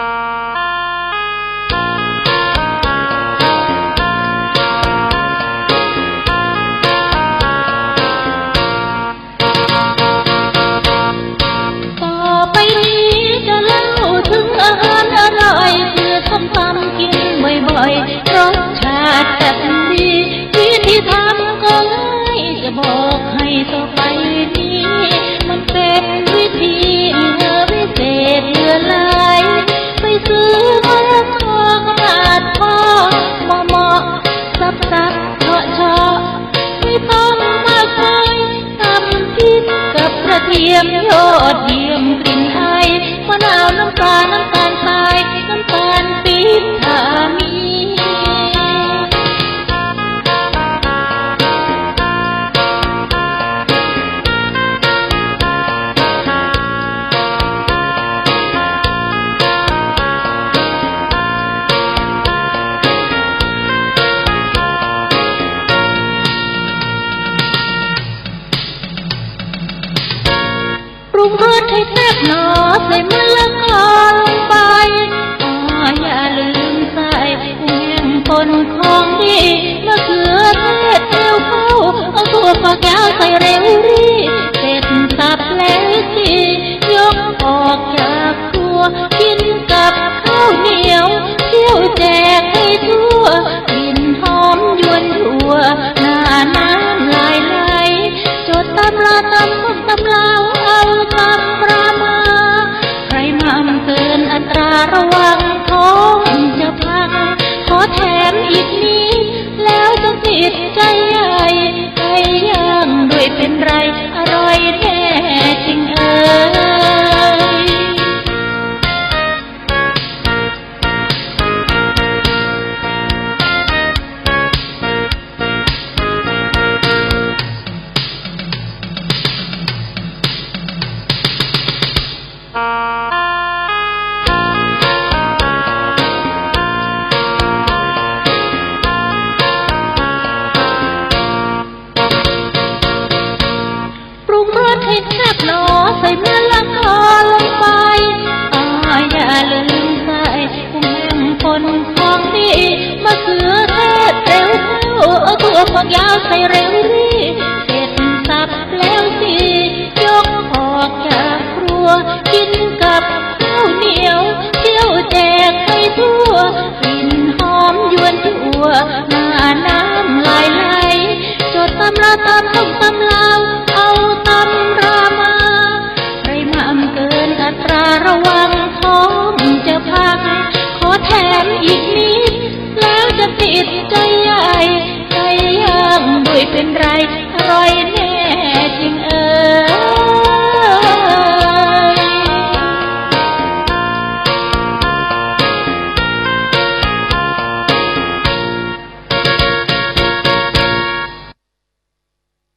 Uh... เทียมยอดเยี่ยมกลิ่นไอมะนาวน้ำตาลน้ำตาลทรายน้ำตาลปิ้บ กหนอใส่มะละกอลงไปออย่าลืมใส่แกงปนของดีมะเขือเทศเอวเข้าเอาถั่วฝักยาวใส่เร็วรีเสร็จสับแล้วสิยกออกจาก atrás. นยาวใส่เร็วรีเสร็จสับแล้วสิยกออกจากครัว กินกับข้าวเหนียวเที่ยวแจกไปทั่วกลิ่นหอมยวนทั่ว เป็นไรอร่อยแน่จริงเออ